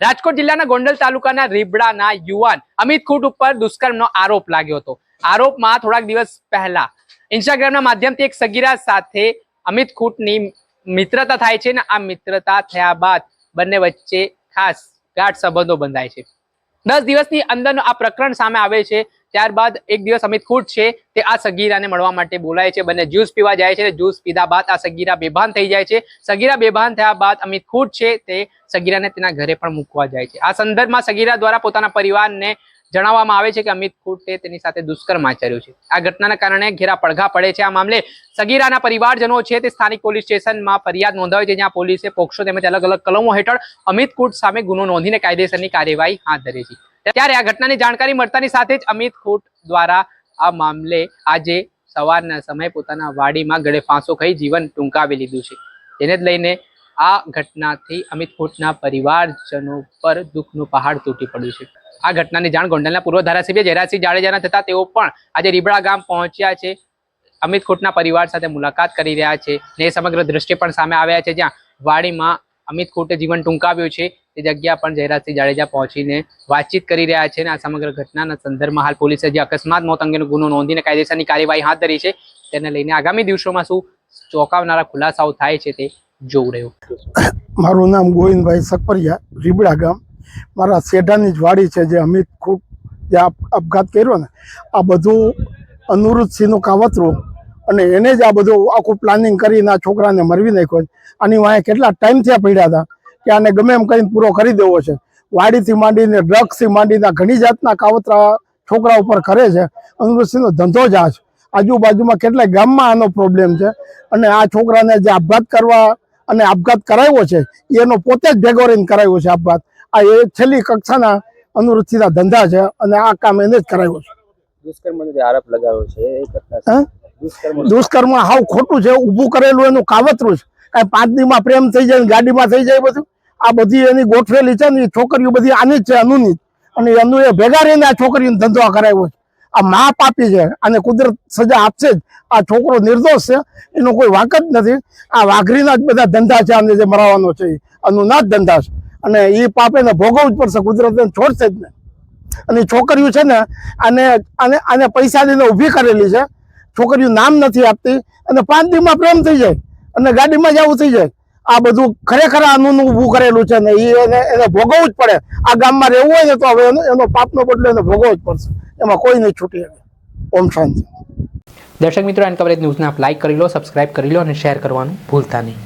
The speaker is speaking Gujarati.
રાજકોટ જિલ્લાના ગોંડલ તાલુકાના રીબડાના યુવાન અમિત ખૂટ ઉપર દુષ્કર્મનો આરોપ લાગ્યો હતો. આરોપમાં થોડાક દિવસ પહેલા ઇન્સ્ટાગ્રામના માધ્યમથી એક સગીરા સાથે અમિત ખૂટની મિત્રતા થાય છે ને આ મિત્રતા થયા બાદ બંને વચ્ચે ખાસ ગાઢ સંબંધો બંધાય છે. દસ દિવસની અંદરનું આ પ્રકરણ સામે આવે છે. ત્યારબાદ એક દિવસ અમિત ખૂટ છે તે આ સગીરાને મળવા માટે બોલાય છે. બંને જ્યુસ પીવા જાય છે જ્યુસ પીધા બાદ આ સગીરા બેભાન થઈ જાય છે. સગીરા બેભાન થયા બાદ અમિત ખૂટ છે તે સગીરાને તેના ઘરે પણ મૂકવા જાય છે. આ સંદર્ભમાં સગીરા દ્વારા પોતાના પરિવારને જણાવવામાં આવે છે કે અમિત ખૂટે તેની સાથે દુષ્કર્મ આચર્યું છે. આ ઘટનાના કારણે ઘેરા પડઘા પડે છે. આ મામલે સગીરાના પરિવારજનો છે તે સ્થાનિક પોલીસ સ્ટેશનમાં ફરિયાદ નોંધાવી છે, જ્યાં પોલીસે પોક્સો તેમજ અલગ અલગ કલમો હેઠળ અમિત કૂટ સામે ગુનો નોંધીને કાયદેસરની કાર્યવાહી હાથ ધરી છે. ત્યારે આ ઘટનાની જાણકારી મળતાની સાથે જ અમિત ખૂટ દ્વારા આ મામલે આજે સવારના સમયે પોતાના વાડીમાં ગળે ફાંસો ખાઈ જીવન ટૂંકાવી લીધું છે. તેને જ લઈને આ ઘટનાથી અમિત ખૂટના પરિવારજનો પર દુઃખનું પહાડ તૂટી પડ્યું છે. આ ઘટનાની જાણ ગોંડલના પૂર્વ ધારાસભ્ય જયરાજસિંહ જાડેજાના થતા તેઓ પણ આજે રીબડા ગામ પહોંચ્યા છે. અમિત ખોટના પરિવાર સાથે મુલાકાત કરી રહ્યા છે ને સમગ્ર દ્રશ્ય પણ સામે આવ્યા છે. જ્યાં વાડીમાં અમિત ખોટે જીવન ટૂંકાવ્યું છે. તે જગ્યા પણ જયરાજસિંહ જાડેજા પહોંચીને વાતચીત કરી રહ્યા છે અને આ સમગ્ર ઘટનાના સંદર્ભમાં હાલ પોલીસે જે અકસ્માત મોત અંગેનો ગુનો નોંધીને કાયદેસરની કાર્યવાહી હાથ ધરી છે, તેને લઈને આગામી દિવસોમાં શું ચોંકાવનારા ખુલાસાઓ થાય છે તે જોવું રહ્યું. મારું નામ ગોવિંદભાઈ સકપરિયા, રીબડા ગામ. મારા શેઢાની જ વાડી છે જે અમિત ખૂબ જે આપઘાત કર્યો ને, આ બધું અનુરુદ્ધસિંહનું કાવતરું અને એને જ આ બધું આખું પ્લાનિંગ કરીને આ છોકરાને મરવી નાખ્યો છે. આની વાંહે કેટલા ટાઈમથી પડ્યા હતા કે આને ગમે એમ કરીને પૂરો કરી દેવો છે. વાડીથી માંડીને ડ્રગ્સથી માંડીને ઘણી જાતના કાવતરા છોકરા ઉપર કરે છે. અનુરુદ્ધસિંહનો ધંધો જ આ છે. આજુબાજુમાં કેટલાય ગામમાં આનો પ્રોબ્લેમ છે અને આ છોકરાને જે આપઘાત કરવા અને આપઘાત કરાવ્યો છે, એનો પોતે જ ભેગો રહીને કરાવ્યો છે આપઘાત. આ એ છેલ્લી કક્ષાના અનુવૃત્તિના ધંધા છે અને આ કામ એને જ કરાવ્યો છે. દુષ્કર્મનો જે આરોપ લગાવ્યો છે એ ઘટના દુષ્કર્મ હાવ ખોટું છે ઊભું કરેલું એનું કાવતરું છે. કાંઈ પાંચ દીમાં પ્રેમ થઈ જાય ગાડીમાં થઈ જાય બધું? આ બધી એની ગોઠવેલી છે ને એ છોકરીઓ બધી આની જ છે અનુની જ. અને એનું એ ભેગા રહીને આ છોકરીને ધંધો કરાવ્યો છે. આ મા પાપી છે અને કુદરત સજા આપશે જ. આ છોકરો નિર્દોષ છે એનો કોઈ વાંક જ નથી. આ વાઘરીના જ બધા ધંધા છે આને જે મરાવાનો છે એ. અનુના જ ધંધા છે. અને એ પાપ એને ભોગવવું જ પડશે કુદરત છોડશે જ ને. અને છોકરીઓ છે ને, આને આને આને પૈસા દઈને ઊભી કરેલી છે. છોકરીઓ નામ નથી આપતી, અને પાંચ દીમાં પ્રેમ થઈ જાય, અને ગાડીમાં જ આવું થઈ જાય. આ બધું ખરેખર આનું ઊભું કરેલું છે ને એને એને ભોગવવું જ પડે. આ ગામમાં રહેવું હોય ને, તો હવે એનો પાપનો બદલો એને ભોગવવો જ પડશે. એમાં કોઈ નહીં છૂટી આવે ઓમ શાંતિ. દર્શક મિત્રો, એન કવરેજ ન્યૂઝને આપ લાઈક કરી લો સબસ્ક્રાઇબ કરી લો અને શેર કરવાનું ભૂલતા નહીં.